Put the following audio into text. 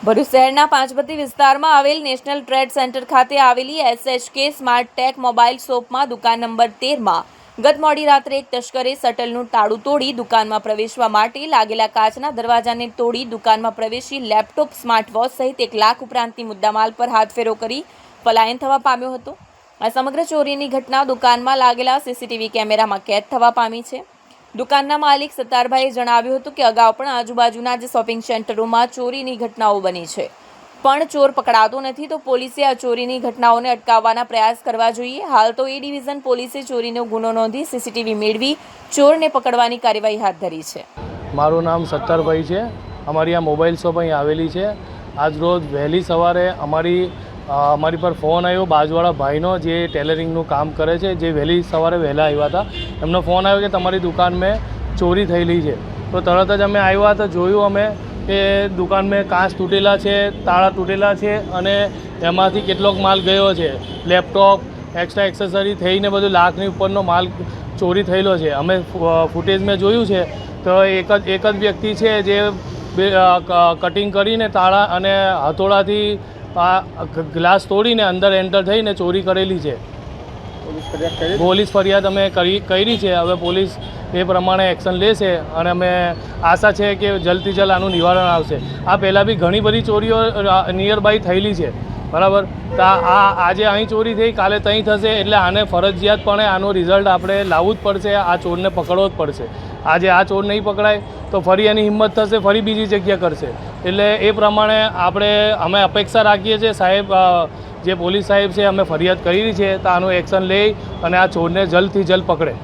ભરૂચ શહેરના પાંચબત્તી વિસ્તારમાં આવેલ નેશનલ ટ્રેડ સેન્ટર ખાતે આવેલી એસએચકે સ્માર્ટ ટેક મોબાઈલ શોપમાં દુકાન નંબર તેરમાં ગત મોડી રાત્રે એક તસ્કરે શટલનું તાળું તોડી દુકાનમાં પ્રવેશવા માટે લાગેલા કાચના દરવાજાને તોડી દુકાનમાં પ્રવેશી લેપટોપ સ્માર્ટ વોચ સહિત એક લાખ ઉપરાંતની મુદ્દામાલ પર હાથફેરો કરી પલાયન થવા પામ્યો હતો. આ સમગ્ર ચોરીની ઘટના દુકાનમાં લાગેલા સીસીટીવી કેમેરામાં કેદ થવા પામી છે. દુકાનના માલિક સત્તારભાઈએ જણાવ્યું હતું કે અગાઉ પણ આજુબાજુના જે શોપિંગ સેન્ટરોમાં ચોરીની ઘટનાઓ બની છે. પણ ચોર પકડાતો નથી તો પોલીસે આ ચોરીની ઘટનાઓને અટકાવવાના પ્રયાસ કરવા જોઈએ. હાલ તો એ ડિવિઝન પોલીસે ચોરીનો ગુનો નોંધી સીસીટીવી મેળવી ચોરને પકડવાની કાર્યવાહી હાથ ધરી છે. મારું નામ સત્તરભાઈ છે. અમારી આ મોબાઈલ શોપ અહીં આવેલી છે. આજ રોજ વહેલી સવારે અમારી અમારી પર ફોન આવ્યો બાજુવાળા ભાઈનો જે ટેલરિંગનું કામ કરે છે, જે વહેલી સવારે વહેલા આવ્યા હતા. એમનો ફોન આવ્યો કે તમારી દુકાન મેં ચોરી થયેલી છે. તો તરત જ અમે આવ્યા તો જોયું અમે કે દુકાન મેં કાચ તૂટેલા છે, તાળા તૂટેલા છે અને એમાંથી કેટલોક માલ ગયો છે. લેપટોપ એક્સ્ટ્રા એક્સેસરી થઈને બધું લાખની ઉપરનો માલ ચોરી થયેલો છે. અમે ફૂટેજ મેં જોયું છે. તો એક જ એક જ વ્યક્તિ છે જે કટિંગ કરીને તાળા અને હથોડાથી આ ગ્લાસ તોડીને અંદર એન્ટર થઈને ચોરી કરેલી છે. પોલીસ ફરિયાદ અમે કરી કરી છે. હવે પોલીસ એ પ્રમાણે એક્શન લેશે અને અમે આશા છે કે જલ્દથી જલ્દ આનું નિવારણ આવશે. આ પહેલાં બી ઘણી બધી ચોરીઓ નિયર બાય થયેલી છે. બરાબર? તો આ આ- આજે અહીં ચોરી થઈ કાલે ત્યાં થશે એટલે આને ફરજિયાતપણે આનું રિઝલ્ટ આપણે લાવવું જ પડશે આ ચોરને પકડવો જ પડશે. આજે આ ચોર નહીં પકડાય તો ફરી એની હિંમત થશે ફરી બીજી જગ્યા કરશે. એટલે એ પ્રમાણે આપણે, અમે અપેક્ષા રાખીએ છીએ. સાહેબ જે પોલીસ સાહેબ છે, અમે ફરિયાદ કરી છે, તો આનું એક્શન લઈ અને આ ચોરને જલ્દથી જલ્દ પકડે.